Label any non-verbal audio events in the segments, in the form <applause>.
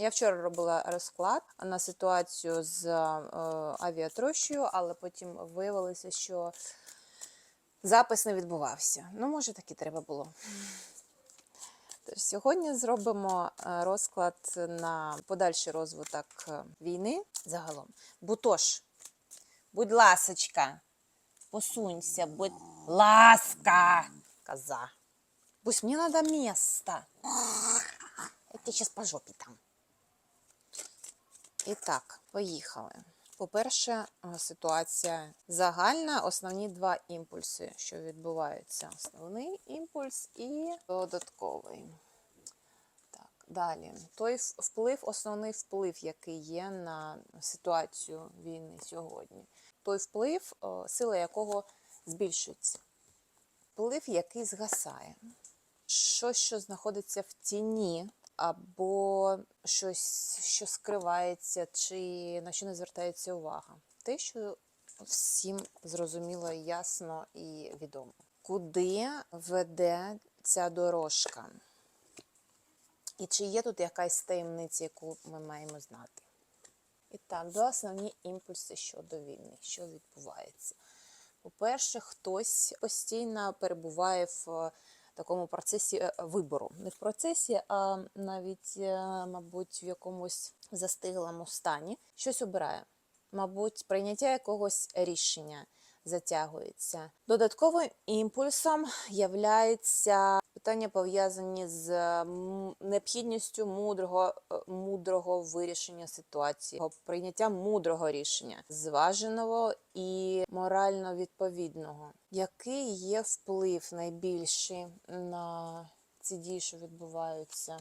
Я вчора робила розклад на ситуацію з е, авіатрощею, але потім виявилося, що запис не відбувався. Ну, може, так і треба було. Тож сьогодні зробимо е, розклад на подальший розвиток е, війни загалом. Бутош, будь ласочка, посунься, будь ласка, коза. Пусть мне надо место. Я тебе сейчас по жопі там. І так, поїхали. По-перше, е, ситуація загальна, основні два імпульси, що відбуваються. Основний імпульс і додатковий. Так, далі. Той вплив, основний вплив, який є на ситуацію війни сьогодні. Той вплив, е, сила якого збільшується. Вплив, який згасає. Щось, що знаходиться в тіні, або щось, що скривається, чи на що не звертається увага. Те, що всім зрозуміло, ясно і відомо. Куди веде ця дорожка? І чи є тут якась таємниця, яку ми маємо знати? І так, два основні імпульси щодо війни, що відбувається. По-перше, хтось постійно перебуває в такому процесі е, вибору. Не в процесі, а навіть, е, мабуть, в якомусь застиглому стані. Щось обирає. Мабуть, прийняття якогось рішення затягується. Додатковим імпульсом являється питання пов'язані з необхідністю мудрого, е, мудрого вирішення ситуації, прийняття мудрого рішення, зваженого і морально відповідного. Який є вплив найбільший на ці дії, що відбуваються?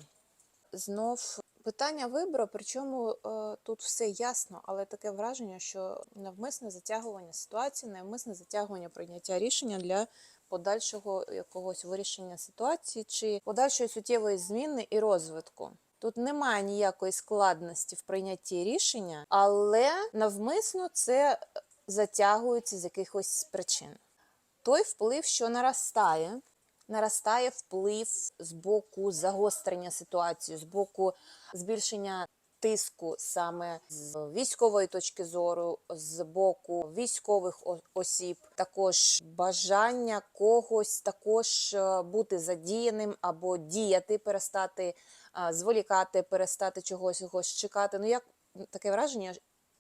Знов питання вибору, причому е, тут все ясно, але таке враження, що навмисне затягування ситуації, навмисне затягування прийняття рішення для подальшого якогось вирішення ситуації чи подальшої суттєвої зміни і розвитку. Тут немає ніякої складності в прийнятті рішення, але навмисно це затягується з якихось причин. Той вплив, що наростає, наростає вплив з боку загострення ситуації, з боку збільшення тиску саме з військової точки зору, з боку військових осіб, також бажання когось також е, бути задіяним або діяти, перестати зволікати, перестати чогось чекати. Ну як таке враження,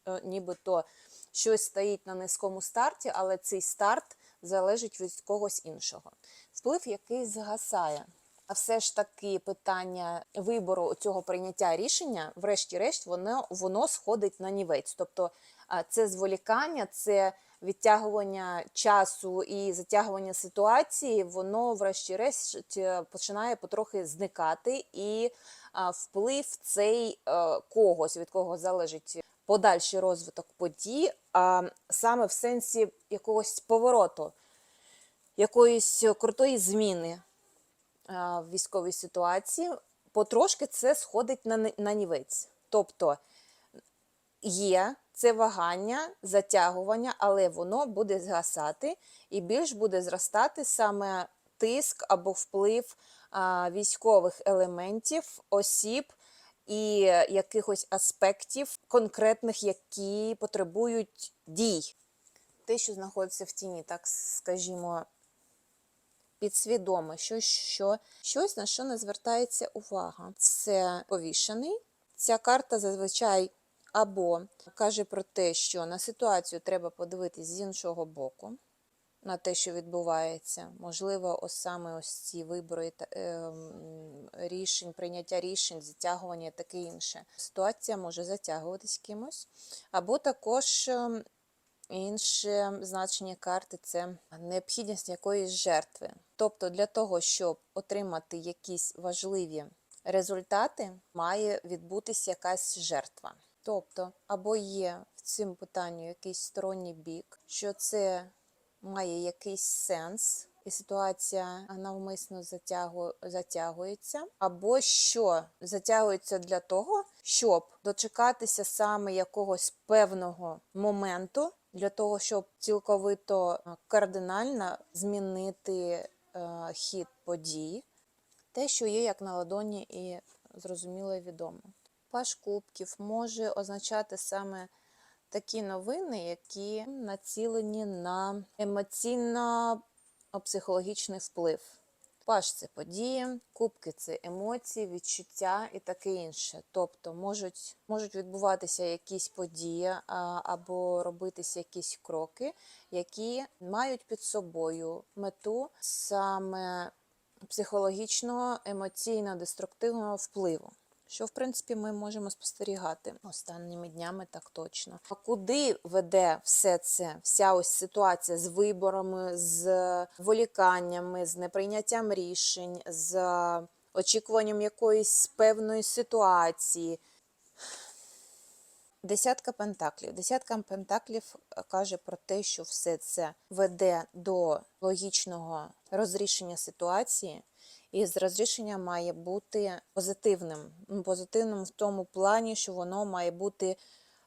е, нібито щось стоїть на низькому старті, але цей старт залежить від когось іншого. Вплив, який згасає. А все ж таки питання вибору цього прийняття рішення, врешті-решт, воно, воно сходить на нівець. Тобто це зволікання, це відтягування часу і затягування ситуації, воно, врешті-решт, е, починає потрохи зникати, і вплив цей е, когось, від кого залежить подальший розвиток подій, а саме в сенсі якогось повороту, якоїсь крутої зміни в військовій ситуації, потрошки це сходить на, на нівець. Тобто є це вагання, затягування, але воно буде згасати і більш буде зростати саме тиск або вплив військових елементів, осіб і якихось аспектів конкретних, які потребують дій. Те, що знаходиться в тіні, так скажімо, підсвідоме, що, що, щось на що не звертається увага. Це повішений. Ця карта зазвичай або каже про те, що на ситуацію треба подивитись з іншого боку, на те, що відбувається. Можливо, ось саме ось ці вибори та- ем, рішень, прийняття рішень, затягування таке інше. Ситуація може затягуватись кимось, або також. ем, Інше значення карти це необхідність якоїсь жертви. Тобто, для того, щоб отримати якісь важливі результати, має відбутися якась жертва. Тобто, або є в цьому питанні якийсь сторонній бік, що це має якийсь сенс, і ситуація навмисно затягу, затягується, або що? Затягується для того, щоб дочекатися саме якогось певного моменту, для того, щоб цілковито кардинально змінити е, хід подій, те, що є як на ладоні, і зрозуміло і відомо. Паш кубків може означати саме такі новини, які націлені на емоційно-психологічний вплив. Паш це події, кубки це емоції, відчуття і таке інше. Тобто можуть, можуть відбуватися якісь події або робитися якісь кроки, які мають під собою мету саме психологічного, емоційно-деструктивного впливу. Що, в принципі, ми можемо спостерігати останніми днями так точно. А куди веде все це, вся ось ситуація з виборами, з воліканнями, з неприйняттям рішень, з очікуванням якоїсь певної ситуації? Десятка пентаклів. Десятка пентаклів е, каже про те, що все це веде до логічного розрішення ситуації, і з розрішення має бути позитивним. Позитивним в тому плані, що воно має бути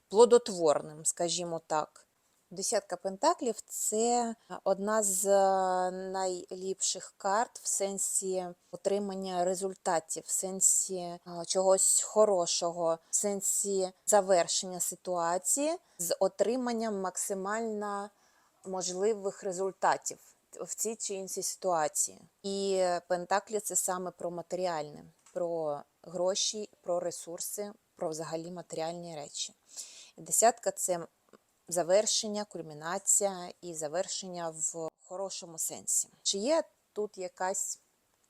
плодотворним, скажімо так. Десятка пентаклів це одна з е, найліпших карт в сенсі отримання результатів, в сенсі е, чогось хорошого, в сенсі завершення ситуації з отриманням максимально можливих результатів в цій чи іншій ситуації. І пентаклі це саме про матеріальне, про гроші, про ресурси, про взагалі матеріальні речі. Десятка це завершення, кульмінація і завершення в хорошому сенсі. Чи є тут якась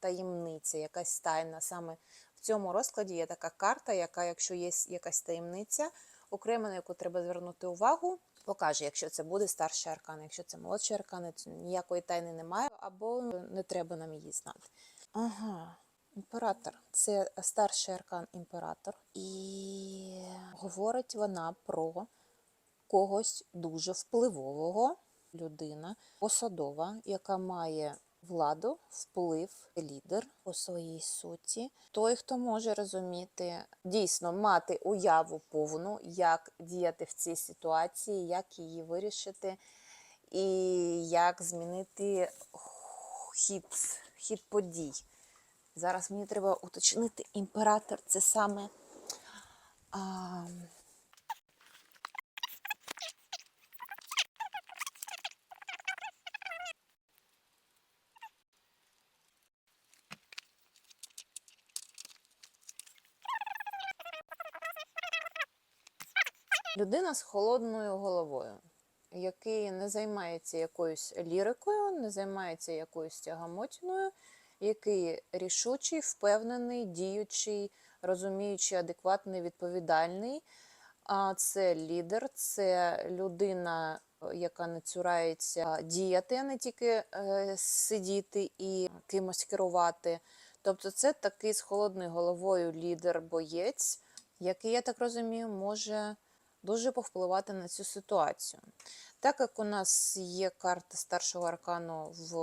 таємниця, якась тайна? Саме в цьому розкладі є така карта, яка, якщо є якась таємниця, окремо на яку треба звернути увагу, покаже, якщо це буде старший аркан, якщо це молодший аркан, то ніякої тайни немає, або не треба нам її знати. Ага. Імператор це старший аркан імператор, і говорить вона про когось дуже впливового людина, посадова, яка має владу, вплив, лідер по своїй суті. Той, хто може розуміти, дійсно мати уяву повну, як діяти в цій ситуації, як її вирішити, і як змінити хід, хід подій. Зараз мені треба уточнити, імператор це саме. А, Людина з холодною головою, який не займається якоюсь лірикою, не займається якоюсь тягамотіною, який рішучий, впевнений, діючий, розуміючий, адекватний, відповідальний. А це лідер, це людина, яка не цурається діяти, а не тільки е, сидіти і кимось керувати. Тобто, це такий з холодною головою лідер-боєць, який, я так розумію, може дуже повпливати на цю ситуацію. Так як у нас є карта старшого аркану в,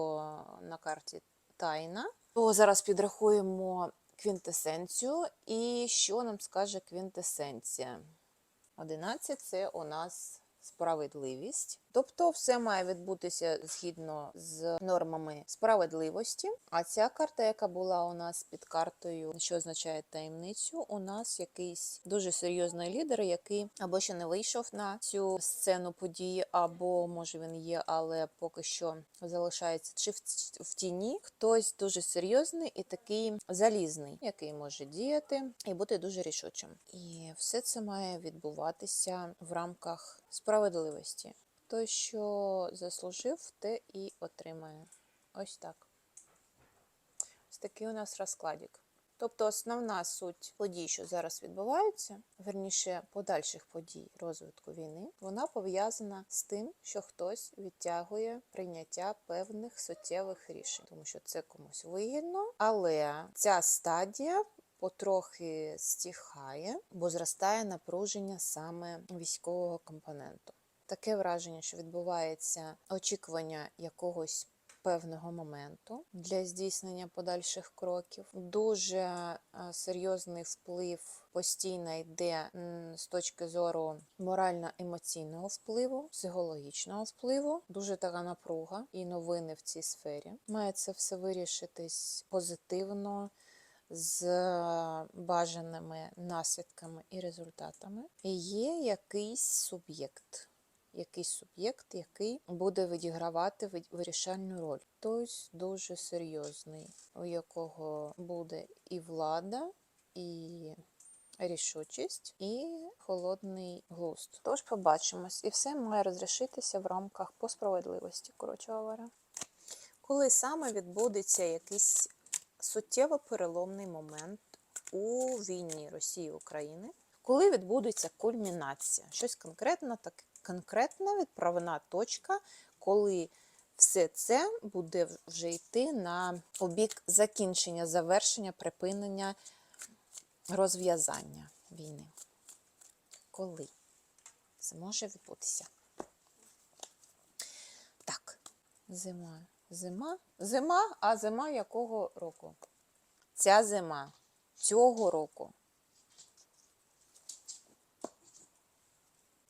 на карті Тайна, то зараз підрахуємо квінтесенцію. І що нам скаже квінтесенція? 11 це у нас справедливість. Тобто все має відбутися згідно з нормами справедливості. А ця карта, яка була у нас під картою, що означає таємницю, у нас якийсь дуже серйозний лідер, який або ще не вийшов на цю сцену події, або може він є, але поки що залишається чи в, тіні. Хтось дуже серйозний і такий залізний, який може діяти і бути дуже рішучим. І все це має відбуватися в рамках справедливості. Той, що заслужив, те і отримає. Ось так. Ось такий у нас розкладик. Тобто основна суть подій, що зараз відбуваються, верніше подальших подій розвитку війни, вона пов'язана з тим, що хтось відтягує прийняття певних суттєвих рішень, тому що це комусь вигідно, але ця стадія. Потрохи стихає, бо зростає напруження саме військового компоненту таке враження, що відбувається очікування якогось певного моменту для здійснення подальших кроків. Дуже е, серйозний вплив постійно йде з точки зору морально-емоційного впливу, психологічного впливу, дуже така напруга і новини в цій сфері. Має це все вирішитись позитивно. з е, бажаними наслідками і результатами. Є якийсь суб'єкт. Якийсь суб'єкт, який буде відігравати вирішальну роль. Хтось дуже серйозний, у якого буде і влада, і рішучість, і холодний глузд. Тож побачимось, і все має розрішитися в рамках по справедливості, коротше говоря. Коли саме відбудеться якийсь суттєво переломний момент у війні Росії і України, коли відбудеться кульмінація, щось конкретне, так конкретна відправна точка, коли все це буде вже йти на обік закінчення, завершення, припинення, розв'язання війни. Коли це може відбутися? Так, зима. Зима? Зима, а зима якого року? Ця зима цього року.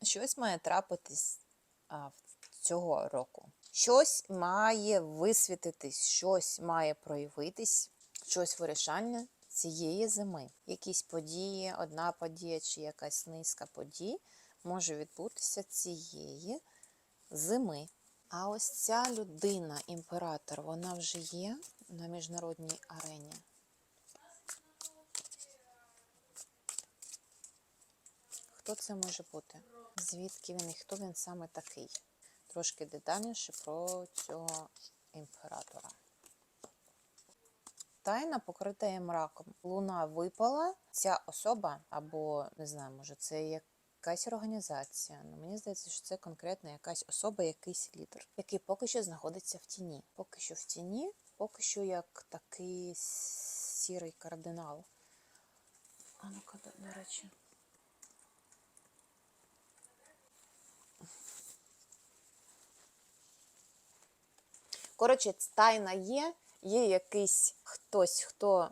Щось має трапитись а, цього року. Щось має висвітитись, щось має проявитись, щось вирішальне цієї зими. Якісь події, одна подія чи якась низка подій може відбутися цієї зими. А ось ця людина, імператор, вона вже є на міжнародній арені. Хто це може бути? Звідки він і хто він саме такий? Трошки детальніше про цього імператора. Тайна покрита мраком. Луна випала. Ця особа, або не знаю, може, це якась організація. Ну, мені здається, що це конкретно якась особа, якийсь лідер, який поки що знаходиться в тіні. Поки що в тіні, поки що як такий сірий кардинал. А ну-ка, до речі. Коротше, тайна є, є якийсь хтось, хто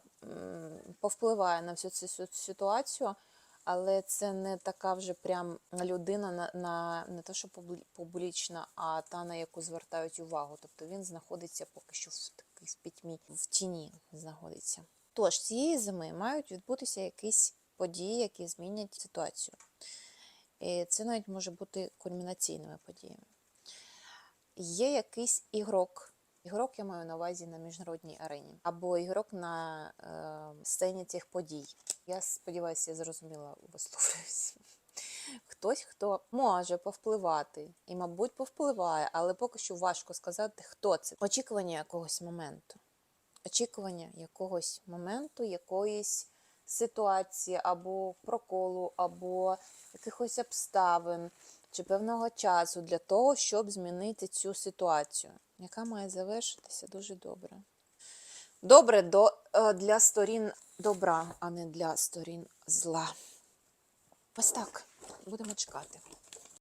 повпливає на всю цю ситуацію, але це не така вже прям людина на, на не те, що публічна, а та, на яку звертають увагу. Тобто він знаходиться поки що в такій в пітьмі, в тіні знаходиться. Тож цієї зими мають відбутися якісь події, які змінять ситуацію. І це навіть може бути кульмінаційними подіями є якийсь ігрок. Ігрок я маю на увазі на міжнародній арені, або ігрок на е, сцені цих подій. Я сподіваюся, я зрозуміла <laughs> висловлююсь. Хтось, хто може повпливати, і, мабуть, повпливає, але поки що важко сказати, хто це. Очікування якогось моменту. Очікування якогось моменту, якоїсь ситуації, або проколу, або якихось обставин чи певного часу для того, щоб змінити цю ситуацію, яка має завершитися дуже добре. Добре до, е, для сторін добра, а не для сторін зла. Ось так. Будемо чекати.